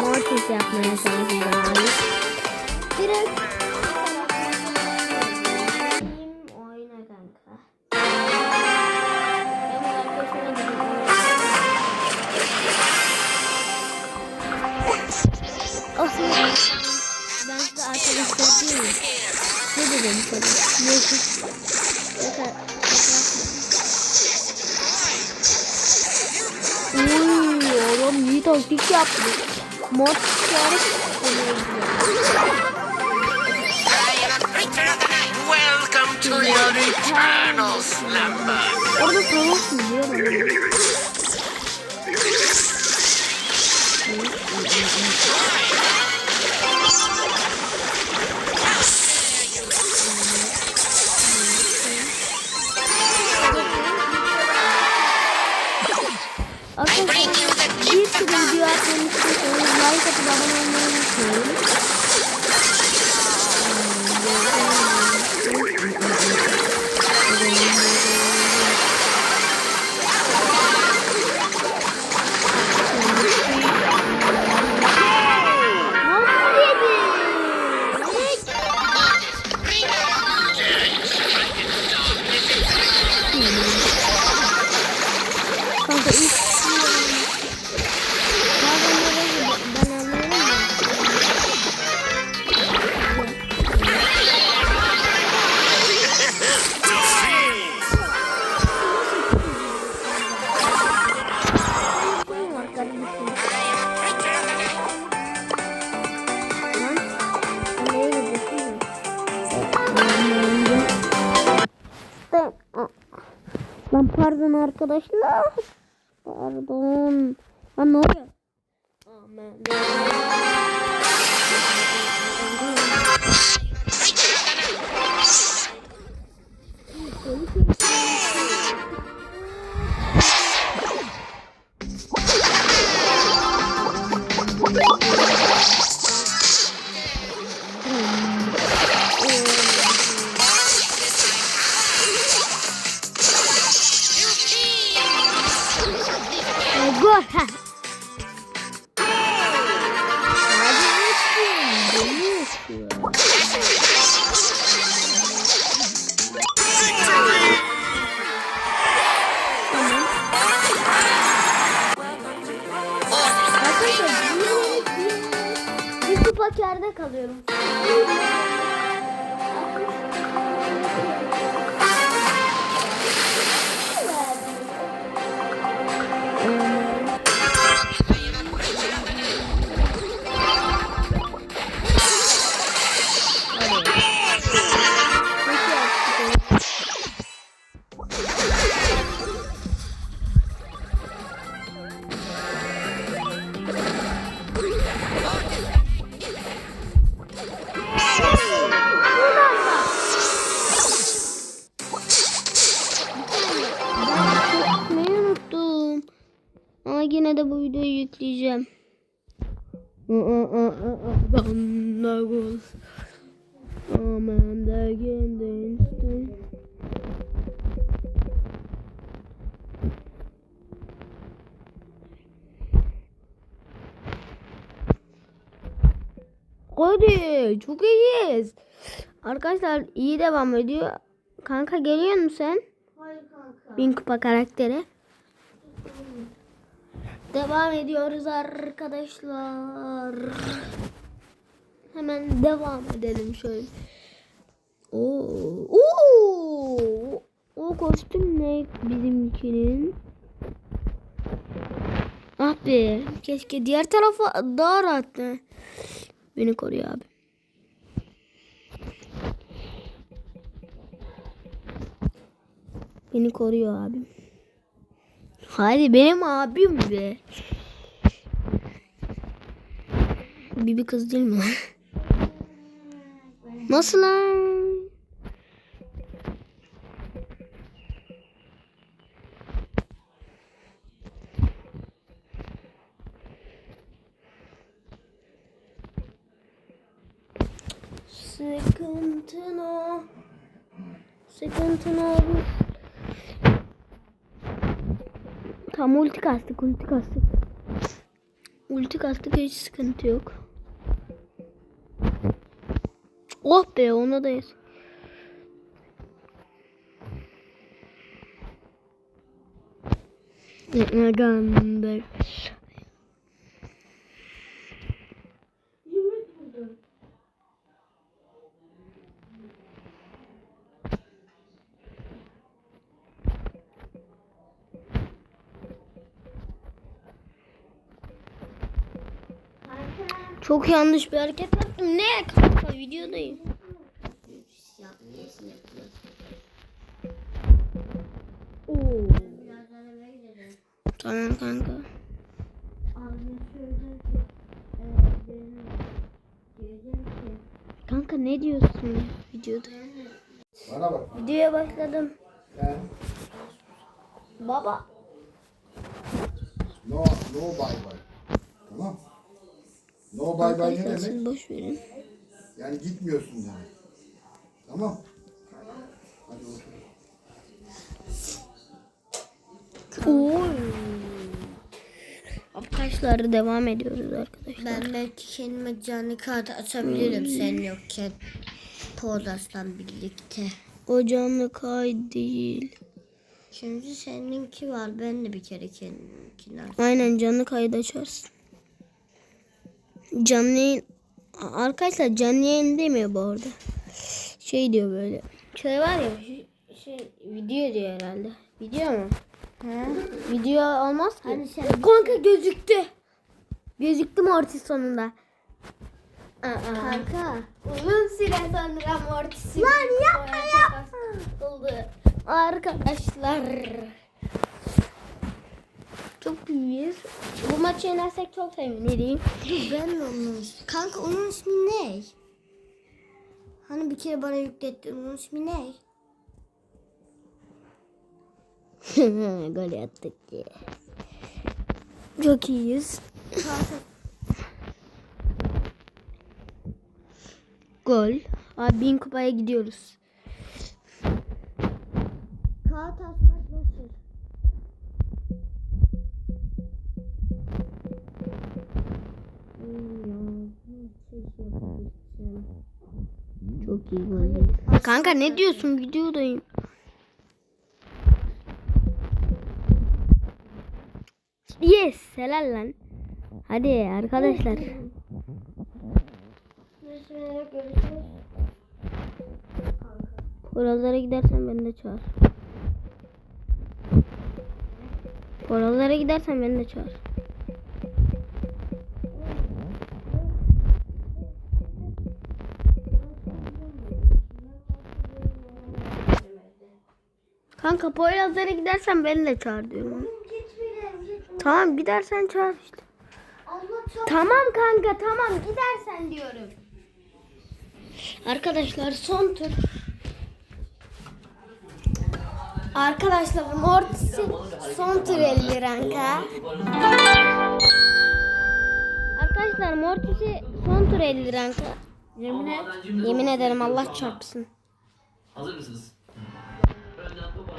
Mortis yapmaya çalışacağız. Direkt oyna kanka. Osman ben size arkadaşlar değilim. Ne dedim sana? Ne Uy, adam iyi taktik yaptı. Mod çıkarıp Welcome to your eternal slumber. Orada tavuk yiyor. Bir sürü video atmamı istiyorsanız like atıp abone olmayı unutmayın. Pardon arkadaşlar. Pardon. Lan ne oluyor? Aman. Gol. Arkadaşlar kupa kârda kalıyorum. Yine de bu videoyu yükleyeceğim. Bana gol. Aman da kendin Hadi çok iyiyiz. Arkadaşlar iyi devam ediyor. Kanka geliyor musun sen? Hayır kanka. Bin kupa karakteri. Devam ediyoruz arkadaşlar. Hemen devam edelim şöyle. Oo, oo, o kostüm ne bizimkinin? Ah be, keşke diğer tarafa daha rahat. Beni koruyor abi. Beni koruyor abim. Hadi benim abim be. Bibi kız değil mi? Nasıl lan? Sıkıntın o. Sıkıntın olur. Tam ulti kastık ulti kastık. Ulti kastık hiç sıkıntı yok. Oh be ona da yes. Gandır. Çok yanlış bir hareket yaptım. Ne kanka videodayım. Oo. Tamam kanka. Kanka ne diyorsun ya videoda? Bana bak. Videoya başladım. Ben Baba. no no bye bye. Tamam. No bye bye ne demek? boş verin. Yani gitmiyorsun demek. Tamam. Hadi otur. Oy. Arkadaşlar devam ediyoruz arkadaşlar. Ben belki kendime canlı kart atabilirim sen yokken. Podas'la birlikte. O canlı kay değil. Şimdi seninki var. Ben de bir kere kendimkini açayım. Aynen canlı kaydı açarsın. Canlı yayın... Arkadaşlar canlı yayın demiyor bu arada. Şey diyor böyle. Şey var ya şey video diyor herhalde. Video mu? He? Video olmaz ki. Hani sen Kanka gözüktü. Gözüktü Mortis sonunda. Aa. kanka. Uzun süre sonra Mortis'i. Lan yapma yapma. Oldu. Arkadaşlar. Çok büyüyüz. Bu maçı yenersek çok sevinirim. Ben de onun ismi. Kanka onun ismi ne? Hani bir kere bana yüklettin onun ismi ne? Gol attık diye. Çok iyiyiz. Gol. Abi bin kupaya gidiyoruz. Kağıt atmak nasıl? Kanka ne diyorsun videodayım. Yes helal lan. Hadi arkadaşlar. Oralara gidersen beni de çağır. Oralara gidersen beni de çağır. Kanka Poyrazlara gidersen beni de çağır diyorum. Tamam gidersen çağır işte. Tamam kanka tamam gidersen diyorum. Arkadaşlar son tur. Arkadaşlar Mortis'in son tur 50 ranka. Arkadaşlar Mortis'i son tur 50 ranka. Yemin et. Yemin ederim Allah çarpsın. Hazır mısınız?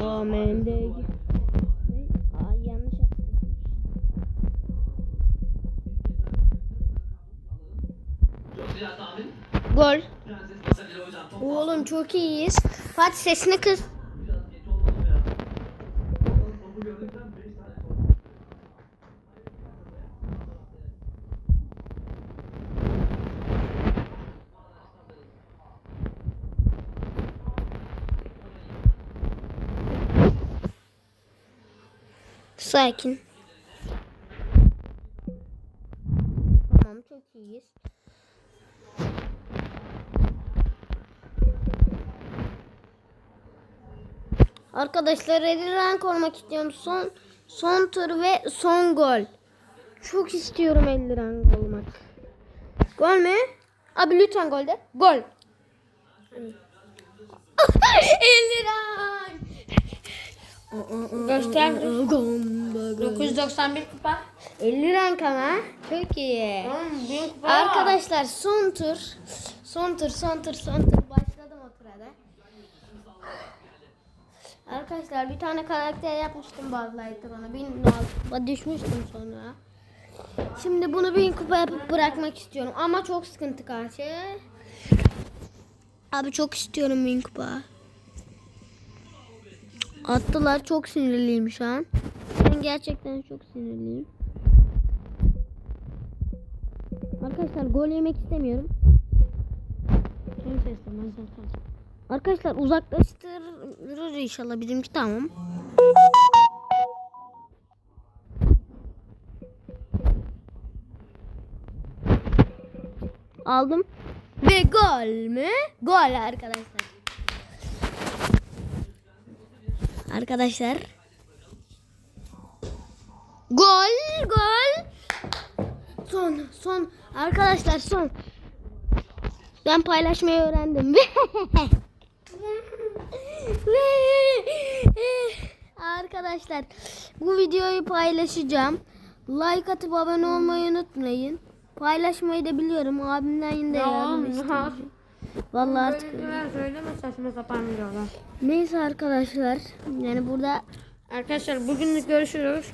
Amen de. Aa yanlış yaptım. Gol. Oğlum çok iyiyiz. Fatih sesini kız. Sakin. Tamam çok iyiyiz. Arkadaşlar 50 rank olmak istiyorum. Son son tur ve son gol. Çok istiyorum 50 rank olmak. Gol mü? Abi lütfen gol de. Gol. 50 rank. Göster. 991 kupa. 50 rank ama. Çok iyi. kupa. Arkadaşlar son tur. Son tur, son tur, son tur. Başladım o tura da. Arkadaşlar bir tane karakter yapmıştım bazı ona. Bilmiyorum. Düşmüştüm sonra. Şimdi bunu bin kupa yapıp bırakmak istiyorum. Ama çok sıkıntı karşı. Abi çok istiyorum bin kupa. Attılar çok sinirliyim şu an. Ben gerçekten çok sinirliyim. Arkadaşlar gol yemek istemiyorum. Arkadaşlar uzaklaştırır inşallah bizimki tamam. Aldım. Ve gol mü? Gol arkadaşlar. Arkadaşlar. Gol, gol. Son, son. Arkadaşlar son. Ben paylaşmayı öğrendim. Arkadaşlar bu videoyu paylaşacağım. Like atıp abone olmayı unutmayın. Paylaşmayı da biliyorum. Abimden yine de yardım. Vallahi artık Söyleme saçma sapan videolar. Neyse arkadaşlar. Yani burada Arkadaşlar bugünlük görüşürüz.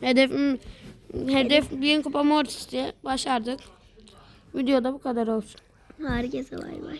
Hedefim hedef bin kupa mortisti başardık. Videoda bu kadar olsun. herkese bay bay.